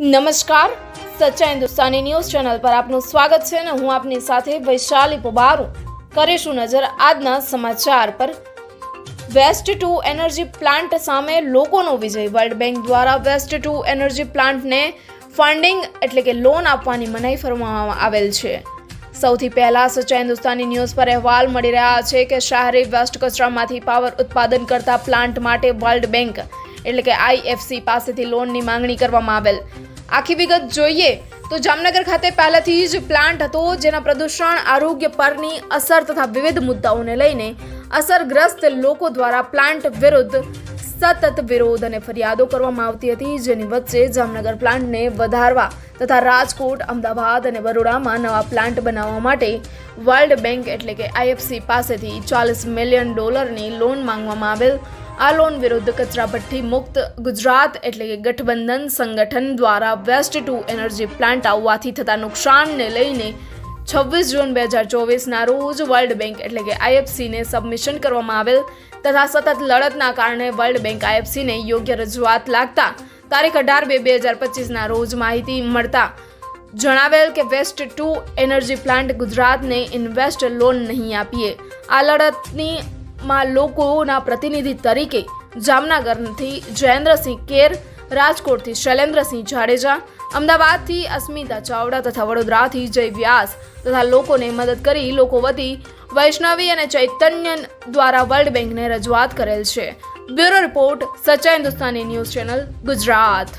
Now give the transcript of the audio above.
નમસ્કાર, સચ્ચા Hindustani news channel પર આપનું સ્વાગત છે અને હું આપની સાથે વૈશાલી પબારું. કરીશું નજર આજના સમાચાર પર. વેસ્ટ ટુ એનર્જી પ્લાન્ટ સામે લોકોનો વિજય. વર્લ્ડ બેંક દ્વારા વેસ્ટ ટુ એનર્જી પ્લાન્ટને ફંડિંગ એટલે કે લોન આપવાની મનાઈ ફરમાવવામાં આવેલ છે. સૌથી પહેલાં સચ્ચા હિન્દુસ્તાની ન્યૂઝ પર અહેવાલ મળી રહ્યા છે કે શહેરે વેસ્ટ કચરામાંથી પાવર ઉત્પાદન કરતા પ્લાન્ટ માટે વર્લ્ડ બેંક એટલે કે આઈએફસી પાસેથી લોનની માંગણી કરવામાં આવેલ. આખી વિગત જોઈએ તો જામનગર ખાતે પહેલાથી જ પ્લાન્ટ હતો, જેના પ્રદૂષણ આરોગ્ય પરની અસર તથા વિવિધ મુદ્દાઓને લઈને અસરગ્રસ્ત લોકો દ્વારા પ્લાન્ટ વિરુદ્ધ સતત વિરોધ અને ફરિયાદો કરવામાં આવતી હતી, જેની વચ્ચે જામનગર પ્લાન્ટને વધારવા તથા રાજકોટ, અમદાવાદ અને બરોડામાં નવા પ્લાન્ટ બનાવવા માટે વર્લ્ડ બેંક એટલે કે આઈએફસી પાસેથી ચાલીસ મિલિયન ડોલરની લોન માંગવામાં આવેલ આ લોન વિરુદ્ધ કચરાભઠ્ઠી મુક્ત ગુજરાત એટલે કે ગઠબંધન સંગઠન દ્વારા વેસ્ટ ટુ એનર્જી પ્લાન્ટ આવવાથી થતા નુકસાનને લઈને છવ્વીસ જૂન બે હજાર ચોવીસના રોજ વર્લ્ડ બેંક એટલે કે આઈએફસીને સબમિશન કરવામાં આવેલ તથા સતત લડતના કારણે વર્લ્ડ બેંક આઈએફસીને યોગ્ય રજૂઆત લાગતા તારીખ અઢાર બે બે હજાર પચીસના રોજ માહિતી મળતા જણાવેલ કે વેસ્ટ ટુ એનર્જી પ્લાન્ટ ગુજરાતને ઇન્વેસ્ટ લોન નહીં આપીએ. આ લડતની માં લોકોના પ્રતિનિધિ તરીકે જામનગરથી જયેન્દ્રસિંહ કેર, રાજકોટથી શૈલેન્દ્રસિંહ જાડેજા, અમદાવાદથી અસ્મિતા ચાવડા તથા વડોદરાથી જય વ્યાસ તથા લોકોને મદદ કરી લોકો વતી વૈષ્ણવી અને ચૈતન્ય દ્વારા વર્લ્ડ બેંકને રજૂઆત કરેલ છે. Bureau report, Sachcha Hindustani news channel, Gujarat.